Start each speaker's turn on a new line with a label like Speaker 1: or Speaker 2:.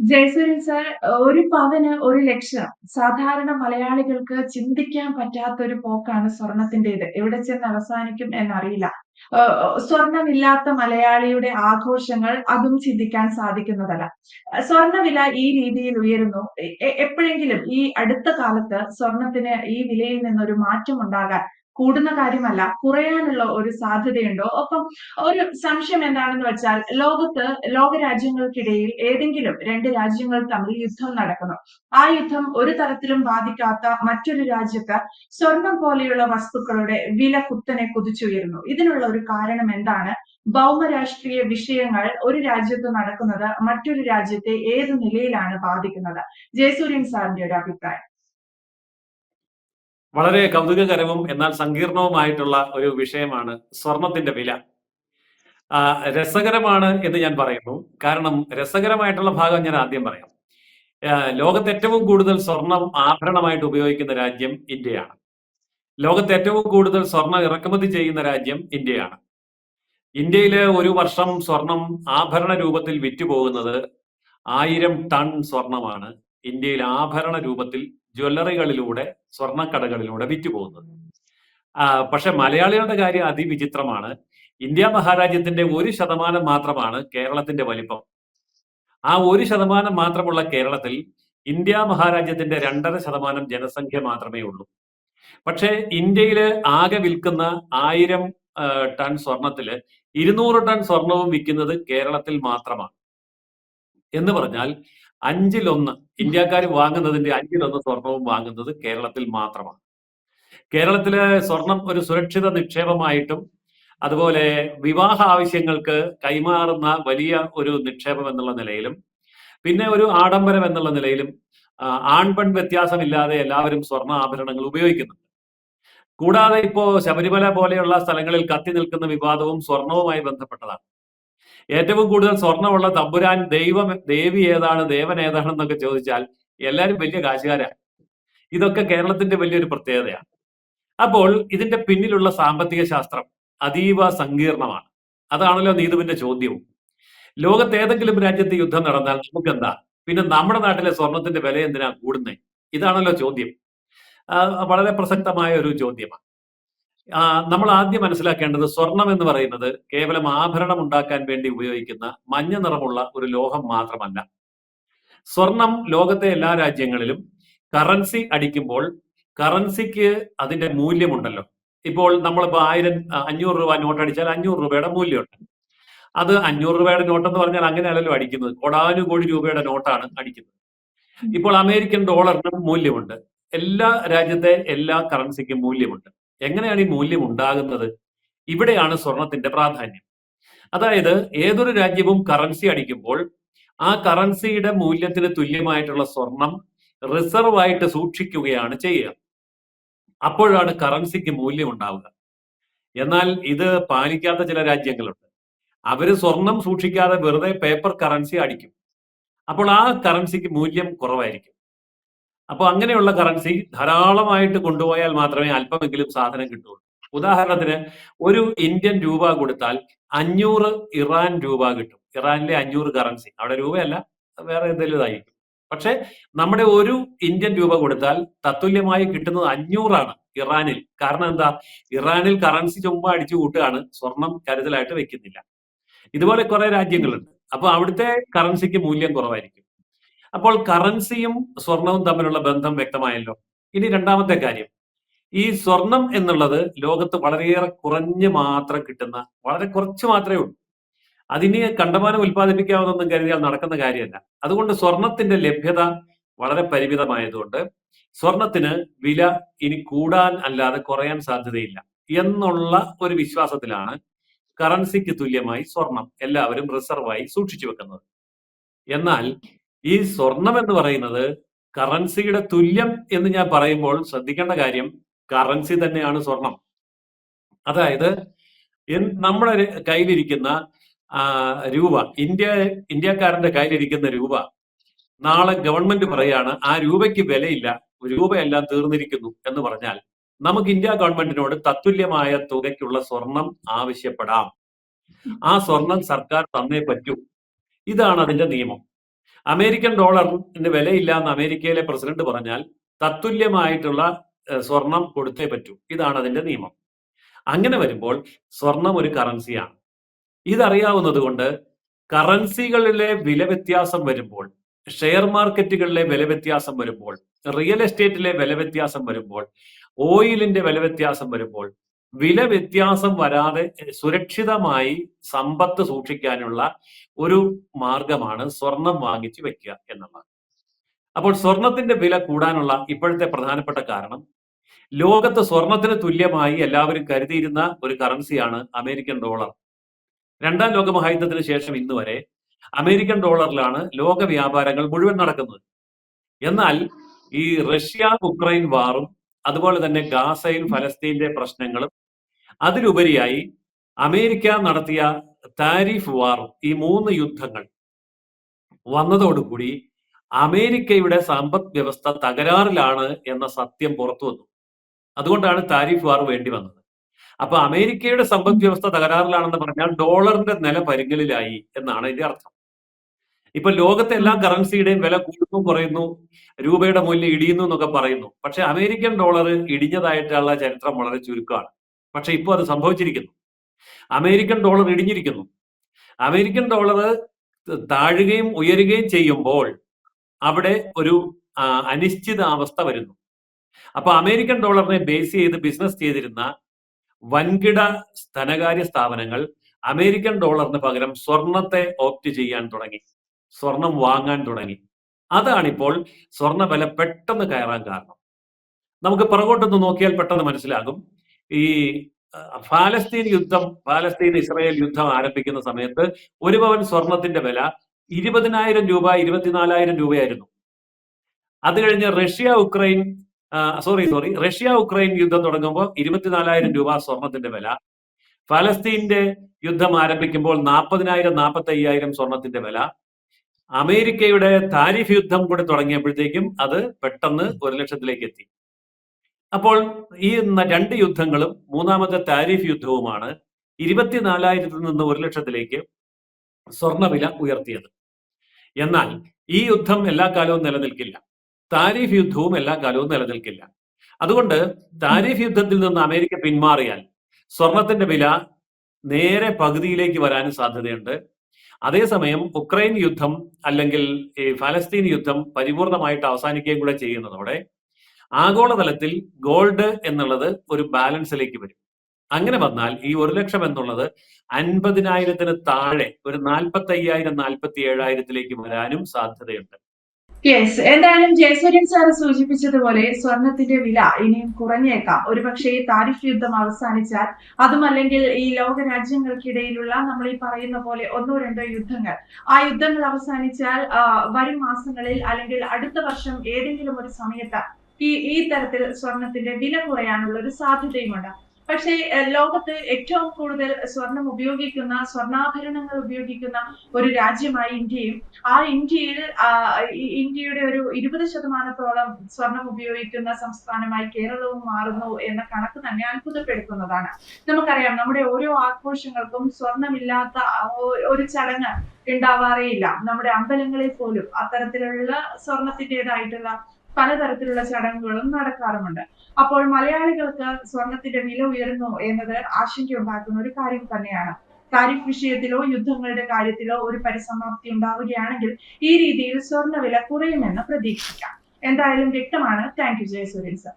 Speaker 1: Jayasuryan sir ഒരു പവന് ഒരു ലക്ഷം. സാധാരണ മലയാളികൾക്ക് ചിന്തിക്കാൻ പറ്റാത്ത ഒരു പോക്കാണ് സ്വർണത്തിന്റേത് എവിടെ ചെന്ന് അവസാനിക്കും എന്നറിയില്ല. സ്വർണമില്ലാത്ത മലയാളിയുടെ ആഘോഷങ്ങൾ അതും ചിന്തിക്കാൻ സാധിക്കുന്നതല്ല. സ്വർണവില ഈ രീതിയിൽ ഉയരുന്നു. എപ്പോഴെങ്കിലും ഈ അടുത്ത കാലത്ത് സ്വർണത്തിന് ഈ വിലയിൽ നിന്നൊരു മാറ്റം ഉണ്ടാകാൻ കൂടുന്ന കാര്യമല്ല കുറയാനുള്ള ഒരു സാധ്യതയുണ്ടോ? ഒപ്പം ഒരു സംശയം എന്താണെന്ന് വെച്ചാൽ ലോകത്ത് ലോകരാജ്യങ്ങൾക്കിടയിൽ ഏതെങ്കിലും രണ്ട് രാജ്യങ്ങൾ തമ്മിൽ യുദ്ധം നടക്കുന്നു. ആ യുദ്ധം ഒരു തരത്തിലും ബാധിക്കാത്ത മറ്റൊരു രാജ്യത്ത് സ്വർണം പോലെയുള്ള വസ്തുക്കളുടെ വില കുത്തനെ കുതിച്ചുയരുന്നു. ഇതിനുള്ള ഒരു കാരണം എന്താണ്? ഭൗമരാഷ്ട്രീയ വിഷയങ്ങൾ ഒരു രാജ്യത്ത് നടക്കുന്നത് മറ്റൊരു രാജ്യത്തെ ഏത് നിലയിലാണ് ബാധിക്കുന്നത്? ജയസൂര്യൻ സാറിന്റെ ഒരു അഭിപ്രായം.
Speaker 2: വളരെ കൗതുകകരവും എന്നാൽ സങ്കീർണവുമായിട്ടുള്ള ഒരു വിഷയമാണ് സ്വർണത്തിന്റെ വില. രസകരമാണ് എന്ന് ഞാൻ പറയുന്നു. കാരണം രസകരമായിട്ടുള്ള ഭാഗം ഞാൻ ആദ്യം പറയാം. ലോകത്ത് ഏറ്റവും കൂടുതൽ സ്വർണം ആഭരണമായിട്ട് ഉപയോഗിക്കുന്ന രാജ്യം ഇന്ത്യയാണ്. ലോകത്ത് ഏറ്റവും കൂടുതൽ സ്വർണം ഇറക്കുമതി ചെയ്യുന്ന രാജ്യം ഇന്ത്യയാണ്. ഇന്ത്യയിൽ ഒരു വർഷം സ്വർണം ആഭരണ രൂപത്തിൽ വിറ്റുപോകുന്നത് ആയിരം ടൺ സ്വർണമാണ്. ഇന്ത്യയിൽ ആഭരണ രൂപത്തിൽ ജ്വല്ലറികളിലൂടെ സ്വർണക്കടകളിലൂടെ വിറ്റുപോകുന്നത്. പക്ഷെ മലയാളികളുടെ കാര്യം അതിവിചിത്രമാണ്. ഇന്ത്യ മഹാരാജ്യത്തിന്റെ ഒരു ശതമാനം മാത്രമാണ് കേരളത്തിന്റെ വലിപ്പം. ആ ഒരു ശതമാനം മാത്രമുള്ള കേരളത്തിൽ ഇന്ത്യ മഹാരാജ്യത്തിന്റെ രണ്ടര ശതമാനം ജനസംഖ്യ മാത്രമേ ഉള്ളൂ. പക്ഷേ ഇന്ത്യയിൽ ആകെ വിൽക്കുന്ന ആയിരം ടൺ സ്വർണത്തിൽ ഇരുന്നൂറ് ടൺ സ്വർണവും വിൽക്കുന്നത് കേരളത്തിൽ മാത്രമാണ്. എന്ന് പറഞ്ഞാൽ അഞ്ചിലൊന്ന് ഇന്ത്യക്കാർ വാങ്ങുന്നതിന്റെ അഞ്ചിലൊന്ന് സ്വർണവും വാങ്ങുന്നത് കേരളത്തിൽ മാത്രമാണ്. കേരളത്തിലെ സ്വർണം ഒരു സുരക്ഷിത നിക്ഷേപമായിട്ടും അതുപോലെ വിവാഹ ആവശ്യങ്ങൾക്ക് കൈമാറുന്ന വലിയ ഒരു നിക്ഷേപം എന്നുള്ള നിലയിലും പിന്നെ ഒരു ആഡംബരം എന്നുള്ള നിലയിലും ആൺപൺ വ്യത്യാസമില്ലാതെ എല്ലാവരും സ്വർണ ആഭരണങ്ങൾ ഉപയോഗിക്കുന്നുണ്ട്. കൂടാതെ ഇപ്പോ ശബരിമല പോലെയുള്ള സ്ഥലങ്ങളിൽ കത്തി നിൽക്കുന്ന വിവാദവും സ്വർണവുമായി ബന്ധപ്പെട്ടതാണ്. ഏറ്റവും കൂടുതൽ സ്വർണമുള്ള തമ്പുരാൻ ദൈവം ദേവി ഏതാണ് ദേവൻ ഏതാണ് എന്നൊക്കെ ചോദിച്ചാൽ എല്ലാവരും വലിയ കാശുകാരാണ്. ഇതൊക്കെ കേരളത്തിന്റെ വലിയൊരു പ്രത്യേകതയാണ്. അപ്പോൾ ഇതിന്റെ പിന്നിലുള്ള സാമ്പത്തിക ശാസ്ത്രം അതീവ സങ്കീർണമാണ്. അതാണല്ലോ നീതുവിന്റെ ചോദ്യവും. ലോകത്ത് ഏതെങ്കിലും രാജ്യത്ത് യുദ്ധം നടന്നാൽ നമുക്ക് എന്താ പിന്നെ നമ്മുടെ നാട്ടിലെ സ്വർണത്തിന്റെ വില എന്തിനാ കൂടുന്നേ? ഇതാണല്ലോ ചോദ്യം. വളരെ പ്രസക്തമായ ഒരു ചോദ്യമാണ്. നമ്മൾ ആദ്യം മനസ്സിലാക്കേണ്ടത് സ്വർണം എന്ന് പറയുന്നത് കേവലം ആഭരണം ഉണ്ടാക്കാൻ വേണ്ടി ഉപയോഗിക്കുന്ന മഞ്ഞ നിറമുള്ള ഒരു ലോഹം മാത്രമല്ല. സ്വർണം ലോകത്തെ എല്ലാ രാജ്യങ്ങളിലും കറൻസി അടിക്കുമ്പോൾ കറൻസിക്ക് അതിന്റെ മൂല്യമുണ്ടല്ലോ. ഇപ്പോൾ നമ്മളിപ്പോൾ ആയിരം അഞ്ഞൂറ് രൂപ നോട്ട് അടിച്ചാൽ അഞ്ഞൂറ് രൂപയുടെ മൂല്യമുണ്ട്. അത് അഞ്ഞൂറ് രൂപയുടെ നോട്ട് എന്ന് പറഞ്ഞാൽ അങ്ങനെയല്ലല്ലോ അടിക്കുന്നത്. കോടാനുകോടി രൂപയുടെ നോട്ടാണ് അടിക്കുന്നത്. ഇപ്പോൾ അമേരിക്കൻ ഡോളറിനും മൂല്യമുണ്ട്. എല്ലാ രാജ്യത്തെ എല്ലാ കറൻസിക്കും മൂല്യമുണ്ട്. എങ്ങനെയാണ് ഈ മൂല്യം ഉണ്ടാകുന്നത്? ഇവിടെയാണ് സ്വർണത്തിന്റെ പ്രാധാന്യം. അതായത് ഏതൊരു രാജ്യവും കറൻസി അടിക്കുമ്പോൾ ആ കറൻസിയുടെ മൂല്യത്തിന് തുല്യമായിട്ടുള്ള സ്വർണം റിസർവ് ആയിട്ട് സൂക്ഷിക്കുകയാണ് ചെയ്യുക. അപ്പോഴാണ് കറൻസിക്ക് മൂല്യം ഉണ്ടാവുക. എന്നാൽ ഇത് പാലിക്കാത്ത ചില രാജ്യങ്ങളുണ്ട്. അവർ സ്വർണം സൂക്ഷിക്കാതെ വെറുതെ പേപ്പർ കറൻസി അടിക്കും. അപ്പോൾ ആ കറൻസിക്ക് മൂല്യം കുറവായിരിക്കും. അപ്പോൾ അങ്ങനെയുള്ള കറൻസി ധാരാളമായിട്ട് കൊണ്ടുപോയാൽ മാത്രമേ അല്പമെങ്കിലും സാധനം കിട്ടുള്ളൂ. ഉദാഹരണത്തിന് ഒരു ഇന്ത്യൻ രൂപ കൊടുത്താൽ അഞ്ഞൂറ് ഇറാൻ രൂപ കിട്ടും. ഇറാനിലെ അഞ്ഞൂറ് കറൻസി അവിടെ രൂപയല്ല വേറെ എന്തെങ്കിലും ഇതായിരിക്കും പക്ഷെ നമ്മുടെ ഒരു ഇന്ത്യൻ രൂപ കൊടുത്താൽ തത്തുല്യമായി കിട്ടുന്നത് അഞ്ഞൂറാണ് ഇറാനിൽ. കാരണം എന്താ? ഇറാനിൽ കറൻസി ചുമ്പ അടിച്ചു കൂട്ടുകയാണ് സ്വർണം കരുതലായിട്ട് വെക്കുന്നില്ല. ഇതുപോലെ കുറെ രാജ്യങ്ങളുണ്ട്. അപ്പൊ അവിടുത്തെ കറൻസിക്ക് മൂല്യം കുറവായിരിക്കും. അപ്പോൾ കറൻസിയും സ്വർണവും തമ്മിലുള്ള ബന്ധം വ്യക്തമായല്ലോ. ഇനി രണ്ടാമത്തെ കാര്യം. ഈ സ്വർണം എന്നുള്ളത് ലോകത്ത് വളരെയേറെ കുറഞ്ഞ് മാത്രം കിട്ടുന്ന വളരെ കുറച്ച് മാത്രമേ ഉള്ളൂ. അതിന് കണ്ടമാനം ഉൽപ്പാദിപ്പിക്കാവുന്നൊന്നും കരുതിയാൽ നടക്കുന്ന കാര്യമല്ല. അതുകൊണ്ട് സ്വർണത്തിന്റെ ലഭ്യത വളരെ പരിമിതമായതുകൊണ്ട് സ്വർണത്തിന് വില ഇനി കൂടാൻ അല്ലാതെ കുറയാൻ സാധ്യതയില്ല എന്നുള്ള ഒരു വിശ്വാസത്തിലാണ് കറൻസിക്ക് തുല്യമായി സ്വർണം എല്ലാവരും റിസർവായി സൂക്ഷിച്ചു വെക്കുന്നത്. എന്നാൽ ഈ സ്വർണം എന്ന് പറയുന്നത് കറൻസിയുടെ തുല്യം എന്ന് ഞാൻ പറയുമ്പോൾ ശ്രദ്ധിക്കേണ്ട കാര്യം കറൻസി തന്നെയാണ് സ്വർണം അതായത് നമ്മുടെ കയ്യിലിരിക്കുന്ന രൂപ ഇന്ത്യ ഇന്ത്യക്കാരന്റെ കയ്യിലിരിക്കുന്ന രൂപ നാളെ ഗവൺമെന്റ് പറയാണ് ആ രൂപയ്ക്ക് വിലയില്ല രൂപയെല്ലാം തീർന്നിരിക്കുന്നു എന്ന് പറഞ്ഞാൽ നമുക്ക് ഇന്ത്യ ഗവൺമെന്റിനോട് തത്തുല്യമായ തുകയ്ക്കുള്ള സ്വർണം ആവശ്യപ്പെടാം. ആ സ്വർണം സർക്കാർ തന്നേ പറ്റൂ. ഇതാണ് അതിന്റെ നിയമം. അമേരിക്കൻ ഡോളറിന് വിലയില്ല എന്ന് അമേരിക്കയിലെ പ്രസിഡന്റ് പറഞ്ഞാൽ തത്തുല്യമായിട്ടുള്ള സ്വർണം കൊടുത്തേ പറ്റൂ. ഇതാണ് അതിന്റെ നിയമം. അങ്ങനെ വരുമ്പോൾ സ്വർണം ഒരു കറൻസിയാണ്. ഇതറിയാവുന്നത് കൊണ്ട് കറൻസികളിലെ വില വ്യത്യാസം വരുമ്പോൾ ഷെയർ മാർക്കറ്റുകളിലെ വില വ്യത്യാസം വരുമ്പോൾ റിയൽ എസ്റ്റേറ്റിലെ വില വ്യത്യാസം വരുമ്പോൾ ഓയിലിന്റെ വില വ്യത്യാസം വരുമ്പോൾ വില വ്യത്യാസം വരാതെ സുരക്ഷിതമായി സമ്പത്ത് സൂക്ഷിക്കാനുള്ള ഒരു മാർഗമാണ് സ്വർണം വാങ്ങിച്ചു വെക്കുക എന്നുള്ളത്. അപ്പോൾ സ്വർണത്തിന്റെ വില കൂടാനുള്ള ഇപ്പോഴത്തെ പ്രധാനപ്പെട്ട കാരണം ലോകത്ത് സ്വർണത്തിന് തുല്യമായി എല്ലാവരും കരുതിയിരുന്ന ഒരു കറൻസിയാണ് അമേരിക്കൻ ഡോളർ. രണ്ടാം ലോക മഹായുദ്ധത്തിന് ശേഷം ഇന്ന് വരെ അമേരിക്കൻ ഡോളറിലാണ് ലോക വ്യാപാരങ്ങൾ മുഴുവൻ നടക്കുന്നത്. എന്നാൽ ഈ റഷ്യ ഉക്രൈൻ വാറും അതുപോലെ തന്നെ ഗാസയിൽ ഫലസ്തീന്റെ പ്രശ്നങ്ങളും അതിലുപരിയായി അമേരിക്ക നടത്തിയ താരിഫ് വാർ ഈ മൂന്ന് യുദ്ധങ്ങൾ വന്നതോടുകൂടി അമേരിക്കയുടെ സമ്പദ് വ്യവസ്ഥ തകരാറിലാണ് എന്ന സത്യം പുറത്തു വന്നു. അതുകൊണ്ടാണ് താരിഫ് വാർ വേണ്ടി വന്നത്. അപ്പൊ അമേരിക്കയുടെ സമ്പദ് വ്യവസ്ഥ തകരാറിലാണെന്ന് പറഞ്ഞാൽ ഡോളറിന്റെ നില പരിങ്ങലിലായി എന്നാണ് ഇതിന്റെ അർത്ഥം. ഇപ്പൊ ലോകത്തെ എല്ലാ കറൻസിയുടെയും വില കൂടുന്നു കുറയുന്നു രൂപയുടെ മൂല്യം ഇടിയുന്നു എന്നൊക്കെ പറയുന്നു. പക്ഷെ അമേരിക്കൻ ഡോളർ ഇടിഞ്ഞതായിട്ടുള്ള ചരിത്രം വളരെ ചുരുക്കമാണ്. പക്ഷെ ഇപ്പോൾ അത് സംഭവിച്ചിരിക്കുന്നു. അമേരിക്കൻ ഡോളർ ഇടിഞ്ഞിരിക്കുന്നു. അമേരിക്കൻ ഡോളർ താഴുകയും ഉയരുകയും ചെയ്യുമ്പോൾ അവിടെ ഒരു അനിശ്ചിത അനിശ്ചിതാവസ്ഥ വരുന്നു. അപ്പൊ അമേരിക്കൻ ഡോളറിനെ ബേസ് ചെയ്ത് ബിസിനസ് ചെയ്തിരുന്ന വൻകിട ധനകാര്യ സ്ഥാപനങ്ങൾ അമേരിക്കൻ ഡോളറിന് പകരം സ്വർണത്തെ ഓപ്റ്റ് ചെയ്യാൻ തുടങ്ങി. സ്വർണം വാങ്ങാൻ തുടങ്ങി. അതാണിപ്പോൾ സ്വർണ വില പെട്ടെന്ന് കയറാൻ കാരണം. നമുക്ക് പുറകോട്ടൊന്ന് നോക്കിയാൽ പെട്ടെന്ന് മനസ്സിലാകും. ഈ ഫാലസ്തീൻ യുദ്ധം ഫാലസ്തീൻ ഇസ്രായേൽ യുദ്ധം ആരംഭിക്കുന്ന സമയത്ത് ഒരു പവൻ സ്വർണത്തിന്റെ വില ഇരുപതിനായിരം രൂപ ഇരുപത്തിനാലായിരം രൂപയായിരുന്നു. അത് കഴിഞ്ഞ് Russia Ukraine sorry sorry Russia Ukraine യുദ്ധം തുടങ്ങുമ്പോൾ ഇരുപത്തിനാലായിരം രൂപ സ്വർണത്തിന്റെ വില. ഫലസ്തീന്റെ യുദ്ധം ആരംഭിക്കുമ്പോൾ നാൽപ്പതിനായിരം നാൽപ്പത്തി അയ്യായിരം സ്വർണത്തിന്റെ വില. അമേരിക്കയുടെ താരിഫ് യുദ്ധം കൂടി തുടങ്ങിയപ്പോഴത്തേക്കും അത് പെട്ടെന്ന് ഒരു ലക്ഷത്തിലേക്ക് എത്തി. അപ്പോൾ ഈ രണ്ട് യുദ്ധങ്ങളും മൂന്നാമത്തെ താരിഫ് യുദ്ധവുമാണ് ഇരുപത്തിനാലായിരത്തിൽ നിന്ന് ഒരു ലക്ഷത്തിലേക്ക് സ്വർണവില ഉയർത്തിയത്. എന്നാൽ ഈ യുദ്ധം എല്ലാ കാലവും നിലനിൽക്കില്ല. താരിഫ് യുദ്ധവും എല്ലാ കാലവും നിലനിൽക്കില്ല. അതുകൊണ്ട് താരിഫ് യുദ്ധത്തിൽ നിന്ന് അമേരിക്ക പിന്മാറിയാൽ സ്വർണത്തിന്റെ വില നേരെ പകുതിയിലേക്ക് വരാനും സാധ്യതയുണ്ട്. അതേസമയം ഉക്രൈൻ യുദ്ധം അല്ലെങ്കിൽ ഈ ഫലസ്തീൻ യുദ്ധം പരിപൂർണമായിട്ട് അവസാനിക്കുകയും കൂടെ ചെയ്യുന്നതോടെ ആഗോളതലത്തിൽ ഗോൾഡ് എന്നുള്ളത് ഒരു ബാലൻസിലേക്ക് വരും. അങ്ങനെ വന്നാൽ ഈ ഒരു ലക്ഷം എന്നുള്ളത് അൻപതിനായിരത്തിന് താഴെ ഒരു നാൽപ്പത്തി അയ്യായിരം നാൽപ്പത്തി ഏഴായിരത്തിലേക്ക് വരാനും സാധ്യതയുണ്ട്.
Speaker 1: യെസ് എന്തായാലും ജയസൂര്യൻ സാർ സൂചിപ്പിച്ചതുപോലെ സ്വർണത്തിന്റെ വില ഇനിയും കുറഞ്ഞേക്കാം. ഒരുപക്ഷെ ഈ താരിഫ് യുദ്ധം അവസാനിച്ചാൽ അതുമല്ലെങ്കിൽ ഈ ലോക രാജ്യങ്ങൾക്കിടയിലുള്ള നമ്മൾ ഈ പറയുന്ന പോലെ ഒന്നോ രണ്ടോ യുദ്ധങ്ങൾ. ആ യുദ്ധങ്ങൾ അവസാനിച്ചാൽ വരും മാസങ്ങളിൽ അല്ലെങ്കിൽ അടുത്ത വർഷം ഏതെങ്കിലും ഒരു സമയത്ത് ഈ ഈ തരത്തിൽ സ്വർണത്തിന്റെ വില കുറയാനുള്ള ഒരു സാധ്യതയുമുണ്ട്. പക്ഷേ ലോകത്ത് ഏറ്റവും കൂടുതൽ സ്വർണം ഉപയോഗിക്കുന്ന സ്വർണാഭരണങ്ങൾ ഉപയോഗിക്കുന്ന ഒരു രാജ്യമായി ഇന്ത്യയും ആ ഇന്ത്യയിൽ ഇന്ത്യയുടെ ഒരു ഇരുപത് ശതമാനത്തോളം സ്വർണം ഉപയോഗിക്കുന്ന സംസ്ഥാനമായി കേരളവും മാറുന്നു എന്ന കണക്ക് തന്നെ അത്ഭുതപ്പെടുത്തുന്നതാണ്. നമുക്കറിയാം നമ്മുടെ ഓരോ ആഘോഷങ്ങൾക്കും സ്വർണമില്ലാത്ത ഒരു ചടങ്ങ് ഉണ്ടാവാറേയില്ല. നമ്മുടെ അമ്പലങ്ങളിൽ പോലും അത്തരത്തിലുള്ള സ്വർണത്തിന്റെതായിട്ടുള്ള പലതരത്തിലുള്ള ചടങ്ങുകളും നടക്കാറുമുണ്ട്. അപ്പോൾ മലയാളികൾക്ക് സ്വർണത്തിന്റെ വില ഉയരുന്നു എന്നത് ആശങ്കയുണ്ടാക്കുന്ന ഒരു കാര്യം തന്നെയാണ്. താരിഫ് വിഷയത്തിലോ യുദ്ധങ്ങളുടെ കാര്യത്തിലോ ഒരു പരിസമാപ്തി ഉണ്ടാവുകയാണെങ്കിൽ ഈ രീതിയിൽ സ്വർണ വില കുറയുമെന്ന് പ്രതീക്ഷിക്കാം. എന്തായാലും വ്യക്തമാണ്. Thank you Jayasuryan sir.